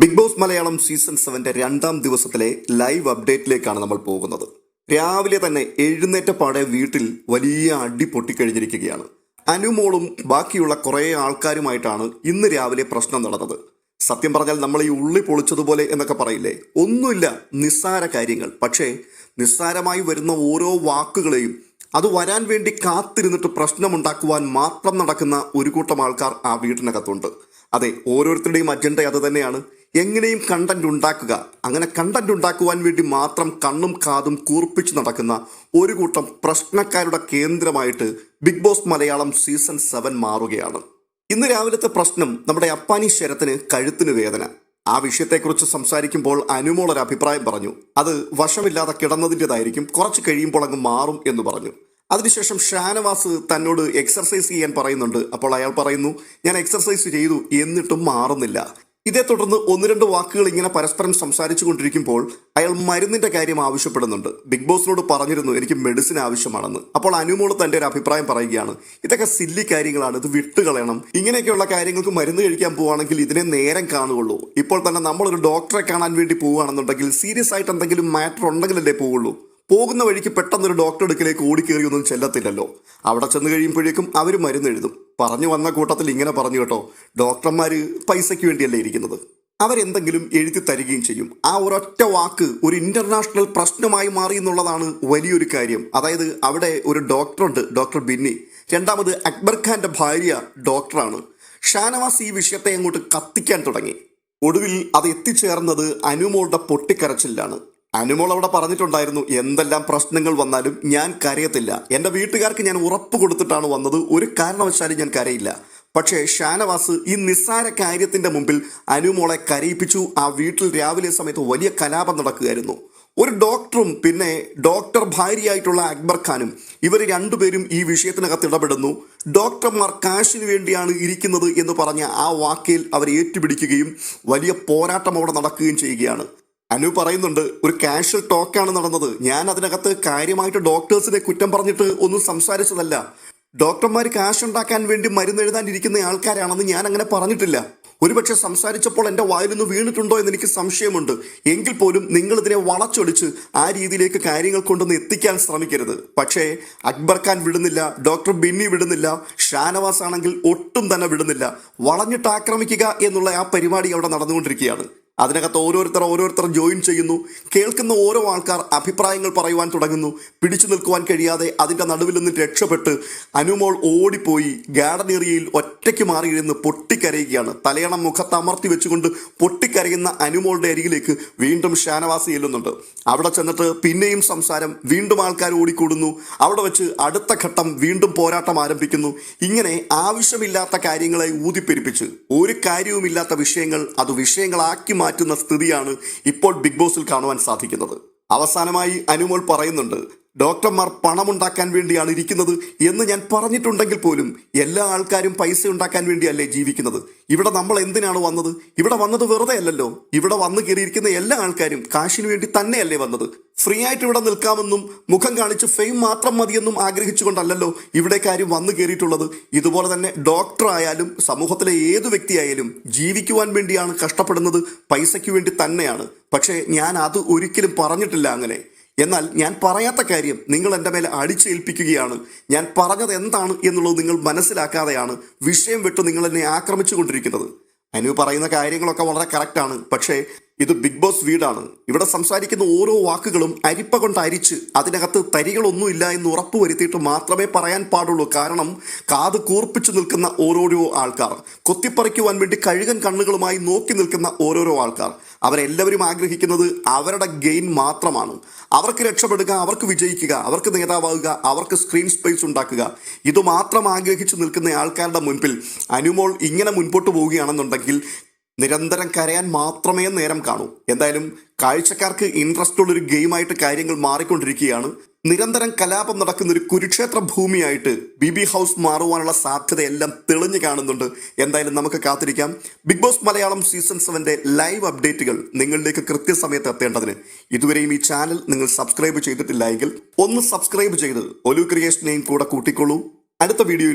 Big boss Malayalam season സെവന്റെ രണ്ടാം ദിവസത്തിലെ ലൈവ് അപ്ഡേറ്റിലേക്കാണ് നമ്മൾ പോകുന്നത്. രാവിലെ തന്നെ എഴുന്നേറ്റ പാടെ വീട്ടിൽ വലിയ അടി പൊട്ടിക്കഴിഞ്ഞിരിക്കുകയാണ്. അനുമോളും ബാക്കിയുള്ള കുറേ ആൾക്കാരുമായിട്ടാണ് ഇന്ന് രാവിലെ പ്രശ്നം നടന്നത്. സത്യം പറഞ്ഞാൽ നമ്മൾ ഈ ഉള്ളി പൊളിച്ചതുപോലെ എന്നൊക്കെ പറയില്ലേ? ഒന്നുമില്ല നിസ്സാര കാര്യങ്ങൾ. പക്ഷേ നിസ്സാരമായി വരുന്ന ഓരോ വാക്കുകളെയും അത് വരാൻ വേണ്ടി കാത്തിരുന്നിട്ട് പ്രശ്നമുണ്ടാക്കുവാൻ മാത്രം നടക്കുന്ന ഒരു കൂട്ടം ആൾക്കാർ ആ വീട്ടിനകത്തുണ്ട്. അതെ ഓരോരുത്തരുടെയും അജണ്ട അത് തന്നെയാണ്. എങ്ങനെയും കണ്ടന്റ് ഉണ്ടാക്കുക. അങ്ങനെ കണ്ടന്റ് ഉണ്ടാക്കുവാൻ വേണ്ടി മാത്രം കണ്ണും കാതും കൂർപ്പിച്ച് നടക്കുന്ന ഒരു കൂട്ടം പ്രശ്നക്കാരുടെ കേന്ദ്രമായിട്ട് Bigg Boss Malayalam season seven മാറുകയാണ്. ഇന്ന് രാവിലത്തെ പ്രശ്നം നമ്മുടെ അപ്പാനി ശരത്തിന് കഴുത്തിന് വേദന. ആ വിഷയത്തെക്കുറിച്ച് സംസാരിക്കുമ്പോൾ അനുമോൾ ഒരു അഭിപ്രായം പറഞ്ഞു. അത് വശമില്ലാതെ കിടന്നതിന്റെതായിരിക്കും. കുറച്ച് കഴിയുമ്പോൾ അങ്ങ് മാറും എന്ന് പറഞ്ഞു. അതിനുശേഷം ഷാനവാസ് തന്നോട് എക്സർസൈസ് ചെയ്യാൻ പറയുന്നുണ്ട്. അപ്പോൾ അയാൾ പറയുന്നു ഞാൻ എക്സർസൈസ് ചെയ്തു. എന്നിട്ടും മാറുന്നില്ല. ഇതേ തുടർന്ന് ഒന്ന് രണ്ട് വാക്കുകൾ ഇങ്ങനെ പരസ്പരം സംസാരിച്ചു കൊണ്ടിരിക്കുമ്പോൾ അയാൾ മരുന്നിന്റെ കാര്യം ആവശ്യപ്പെടുന്നുണ്ട്. ബിഗ് ബോസിനോട് പറഞ്ഞിരുന്നു എനിക്ക് മെഡിസിൻ ആവശ്യമാണെന്ന്. അപ്പോൾ അനുമോൾ തന്റെ ഒരു അഭിപ്രായം പറയുകയാണ് ഇതൊക്കെ സില്ലി കാര്യങ്ങളാണ് ഇത് വിട്ടുകളയണം. ഇങ്ങനെയൊക്കെയുള്ള കാര്യങ്ങൾക്ക് മരുന്ന് കഴിക്കാൻ പോവുകയാണെങ്കിൽ ഇതിനെ നേരം കാണുകയുള്ളൂ. ഇപ്പോൾ തന്നെ നമ്മളൊരു ഡോക്ടറെ കാണാൻ വേണ്ടി പോവുകയാണെന്നുണ്ടെങ്കിൽ സീരിയസ് ആയിട്ട് എന്തെങ്കിലും മാറ്റർ ഉണ്ടെങ്കിലല്ലേ പോവുള്ളൂ. പോകുന്ന വഴിക്ക് പെട്ടെന്നൊരു ഡോക്ടർ അടുക്കിലേക്ക് ഓടിക്കേറിയൊന്നും ചെല്ലത്തില്ലല്ലോ. അവിടെ ചെന്ന് കഴിയുമ്പോഴേക്കും അവർ മരുന്ന് എഴുതും. പറഞ്ഞു വന്ന കൂട്ടത്തിൽ ഇങ്ങനെ പറഞ്ഞു കേട്ടോ ഡോക്ടർമാർ പൈസയ്ക്ക് വേണ്ടിയല്ലേ ഇരിക്കുന്നത്? അവരെന്തെങ്കിലും എഴുതി തരികയും ചെയ്യും. ആ ഒരൊറ്റ വാക്ക് ഒരു ഇന്റർനാഷണൽ പ്രശ്നമായി മാറി എന്നുള്ളതാണ് വലിയൊരു കാര്യം. അതായത് അവിടെ ഒരു ഡോക്ടറുണ്ട് ഡോക്ടർ ബിന്നി. രണ്ടാമത് അക്ബർ ഖാന്റെ ഭാര്യ ഡോക്ടറാണ്. ഷാനവാസ് ഈ വിഷയത്തെ അങ്ങോട്ട് കത്തിക്കാൻ തുടങ്ങി. ഒടുവിൽ അത് എത്തിച്ചേർന്നത് അനുമോളുടെ പൊട്ടിക്കരച്ചിലാണ് അനുമോൾ അവിടെ പറഞ്ഞിട്ടുണ്ടായിരുന്നു എന്തെല്ലാം പ്രശ്നങ്ങൾ വന്നാലും ഞാൻ കരയത്തില്ല. എന്റെ വീട്ടുകാർക്ക് ഞാൻ ഉറപ്പ് കൊടുത്തിട്ടാണ് വന്നത് ഒരു കാരണവശാലും ഞാൻ കരയില്ല. പക്ഷേ ഷാനവാസ് ഈ നിസ്സാര കാര്യത്തിന്റെ മുമ്പിൽ അനുമോളെ കരയിപ്പിച്ചു. ആ വീട്ടിൽ രാവിലെ സമയത്ത് വലിയ കലാപം നടക്കുകയായിരുന്നു. ഒരു ഡോക്ടറും പിന്നെ ഡോക്ടർ ഭാര്യയായിട്ടുള്ള അക്ബർ ഖാനും ഇവർ രണ്ടുപേരും ഈ വിഷയത്തിനകത്ത് ഇടപെടുന്നു. ഡോക്ടർമാർ കാശിന് വേണ്ടിയാണ് ഇരിക്കുന്നത് എന്ന് പറഞ്ഞ ആ വാക്കിൽ അവർ ഏറ്റുപിടിക്കുകയും വലിയ പോരാട്ടം അവിടെ നടക്കുകയും ചെയ്യുകയാണ്. അനു പറയുന്നുണ്ട് ഒരു കാഷ്വൽ ടോക്കാണ് നടന്നത്. ഞാൻ അതിനകത്ത് കാര്യമായിട്ട് ഡോക്ടേഴ്സിനെ കുറ്റം പറഞ്ഞിട്ട് ഒന്നും സംസാരിച്ചതല്ല. ഡോക്ടർമാർ കാശ് ഉണ്ടാക്കാൻ വേണ്ടി മരുന്ന് എഴുതാനിരിക്കുന്ന ആൾക്കാരാണെന്ന് ഞാൻ അങ്ങനെ പറഞ്ഞിട്ടില്ല. ഒരുപക്ഷെ സംസാരിച്ചപ്പോൾ എന്റെ വായിൽ നിന്ന് വീണിട്ടുണ്ടോ എന്ന് എനിക്ക് സംശയമുണ്ട്. എങ്കിൽ പോലും നിങ്ങൾ ഇതിനെ വളച്ചൊടിച്ച് ആ രീതിയിലേക്ക് കാര്യങ്ങൾ കൊണ്ടൊന്ന് എത്തിക്കാൻ ശ്രമിക്കരുത്. പക്ഷേ അക്ബർ ഖാൻ വിടുന്നില്ല ഡോക്ടർ ബിന്നി വിടുന്നില്ല ഷാനവാസ് ആണെങ്കിൽ ഒട്ടും തന്നെ വിടുന്നില്ല. വളഞ്ഞിട്ട് ആക്രമിക്കുക എന്നുള്ള ആ പരിപാടി അവിടെ നടന്നുകൊണ്ടിരിക്കുകയാണ്. അതിനകത്ത് ഓരോരുത്തർ ഓരോരുത്തർ ജോയിൻ ചെയ്യുന്നു. കേൾക്കുന്ന ഓരോ ആൾക്കാർ അഭിപ്രായങ്ങൾ പറയുവാൻ തുടങ്ങുന്നു. പിടിച്ചു നിൽക്കുവാൻ കഴിയാതെ അതിന്റെ നടുവിൽ നിന്ന് രക്ഷപ്പെട്ട് അനുമോൾ ഓടിപ്പോയി. ഗാർഡൻ ഏരിയയിൽ ഒറ്റയ്ക്ക് മാറിയിരുന്ന് പൊട്ടിക്കരയുകയാണ്. തലയണം മുഖത്ത് അമർത്തി വെച്ചുകൊണ്ട് പൊട്ടിക്കരയുന്ന അനുമോളുടെ അരികിലേക്ക് വീണ്ടും ഷാനവാസി ചെല്ലുന്നുണ്ട്. അവിടെ ചെന്നിട്ട് പിന്നെയും സംസാരം. വീണ്ടും ആൾക്കാർ ഓടിക്കൂടുന്നു. അവിടെ വെച്ച് അടുത്ത ഘട്ടം വീണ്ടും പോരാട്ടം ആരംഭിക്കുന്നു. ഇങ്ങനെ ആവശ്യമില്ലാത്ത കാര്യങ്ങളെ ഊതിപ്പെരിപ്പിച്ച് ഒരു കാര്യവുമില്ലാത്ത വിഷയങ്ങൾ അത് വിഷയങ്ങളാക്കി മാറ്റുന്ന സ്ഥിതിയാണ് ഇപ്പോൾ ബിഗ് ബോസിൽ കാണുവാൻ സാധിക്കുന്നത്. അവസാനമായി അനുമോൾ പറയുന്നുണ്ട് ഡോക്ടർമാർ പണമുണ്ടാക്കാൻ വേണ്ടിയാണ് ഇരിക്കുന്നത് എന്ന് ഞാൻ പറഞ്ഞിട്ടുണ്ടെങ്കിൽ പോലും എല്ലാ ആൾക്കാരും പൈസ ഉണ്ടാക്കാൻ വേണ്ടിയല്ലേ ജീവിക്കുന്നത്. ഇവിടെ നമ്മൾ എന്തിനാണ് വന്നത്? ഇവിടെ വന്നത് വെറുതെ അല്ലല്ലോ. ഇവിടെ വന്നു കയറിയിരിക്കുന്ന എല്ലാ ആൾക്കാരും കാശിന് വേണ്ടി തന്നെയല്ലേ വന്നത്. ഫ്രീ ആയിട്ട് ഇവിടെ നിൽക്കാമെന്നും മുഖം കാണിച്ച് ഫെയിം മാത്രം മതിയെന്നും ആഗ്രഹിച്ചുകൊണ്ടല്ലോ ഇവിടെ കാര്യം വന്നു കയറിയിട്ടുള്ളത്. ഇതുപോലെ തന്നെ ഡോക്ടർ ആയാലും സമൂഹത്തിലെ ഏത് വ്യക്തിയായാലും ജീവിക്കുവാൻ വേണ്ടിയാണ് കഷ്ടപ്പെടുന്നത്. പൈസയ്ക്ക് വേണ്ടി തന്നെയാണ്. പക്ഷേ ഞാൻ അത് ഒരിക്കലും പറഞ്ഞിട്ടില്ല അങ്ങനെ. എന്നാൽ ഞാൻ പറയാത്ത കാര്യം നിങ്ങൾ എന്റെ മേലെ അടിച്ചേൽപ്പിക്കുകയാണ്. ഞാൻ പറഞ്ഞത് എന്താണ് എന്നുള്ളത് നിങ്ങൾ മനസ്സിലാക്കാതെയാണ് വിഷയം വിട്ട് നിങ്ങൾ എന്നെ ആക്രമിച്ചു കൊണ്ടിരിക്കുന്നത് അനു പറയുന്ന കാര്യങ്ങളൊക്കെ വളരെ കറക്റ്റാണ് പക്ഷേ ഇത് ബിഗ് ബോസ് വീടാണ്. ഇവിടെ സംസാരിക്കുന്ന ഓരോ വാക്കുകളും അരിപ്പ കൊണ്ട് അരിച്ച് അതിനകത്ത് തരികളൊന്നുമില്ല എന്ന് ഉറപ്പ് വരുത്തിയിട്ട് മാത്രമേ പറയാൻ പാടുള്ളൂ. കാരണം കാത് കൂർപ്പിച്ചു നിൽക്കുന്ന ഓരോരോ ആൾക്കാർ കൊത്തിപ്പറിക്കുവാൻ വേണ്ടി കഴുകൻ കണ്ണുകളുമായി നോക്കി നിൽക്കുന്ന ഓരോരോ ആൾക്കാർ അവരെല്ലാവരും ആഗ്രഹിക്കുന്നത് അവരുടെ ഗെയിൻ മാത്രമാണ്. അവർക്ക് രക്ഷപ്പെടുക അവർക്ക് വിജയിക്കുക അവർക്ക് നേതാവാകുക അവർക്ക് സ്ക്രീൻ സ്പേസ് ഉണ്ടാക്കുക. ഇത് മാത്രം ആഗ്രഹിച്ചു നിൽക്കുന്ന ആൾക്കാരുടെ മുൻപിൽ അനുമോൾ ഇങ്ങനെ മുൻപോട്ട് പോവുകയാണെന്നുണ്ടെങ്കിൽ നിരന്തരം കരയാൻ മാത്രമേ നേരം കാണൂ. എന്തായാലും കാഴ്ചക്കാർക്ക് ഇൻട്രസ്റ്റ് ഉള്ളൊരു ഗെയിമായിട്ട് കാര്യങ്ങൾ മാറിക്കൊണ്ടിരിക്കുകയാണ്. നിരന്തരം കലാപം നടക്കുന്ന ഒരു കുരുക്ഷേത്ര ഭൂമിയായിട്ട് ബി ബി ഹൗസ് മാറുവാനുള്ള സാധ്യതയെല്ലാം തെളിഞ്ഞു കാണുന്നുണ്ട്. എന്തായാലും നമുക്ക് കാത്തിരിക്കാം. ബിഗ് ബോസ് മലയാളം സീസൺ സെവന്റെ ലൈവ് അപ്ഡേറ്റുകൾ നിങ്ങളിലേക്ക് കൃത്യസമയത്ത് എത്തേണ്ടതിന്. ഇതുവരെയും ഈ ചാനൽ നിങ്ങൾ സബ്സ്ക്രൈബ് ചെയ്തിട്ടില്ല ഒന്ന് സബ്സ്ക്രൈബ് ചെയ്ത് ഒലു ക്രിയേഷനെയും കൂടെ കൂട്ടിക്കൊള്ളൂ. അടുത്ത വീഡിയോയിൽ